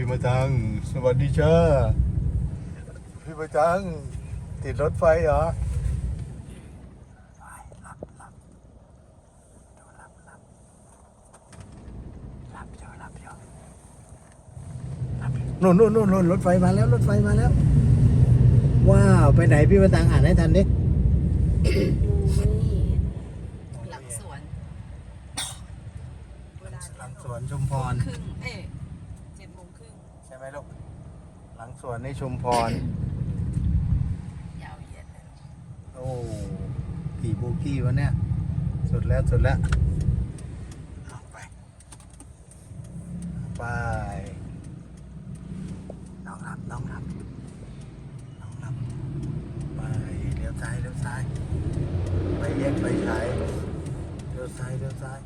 พี่มาจัง สวัสดีจ้าพี่มาจัง ติดรถไฟเหรอนู่นนู่นนู่นนู่นรถไฟมาแล้ว รถไฟมาแล้ว ว้าว ไปไหนพี่มาตังอ่านให้ทันดิหลังสวนเวลาหลังสวนชุมพรครึ่งเอ๊ะ ไหมลูก หลังสวนในชุมพร ยาวเหยียดเลยโอ้กี่บูกี้วะเนี่ย สุดแล้วสุดแล้วไปไป น้องรับน้องรับน้องรับ ไปเลี้ยวซ้ายเลี้ยวซ้าย ไปแยกไปใช้เลี้ยวซ้ายเลี้ยวซ้าย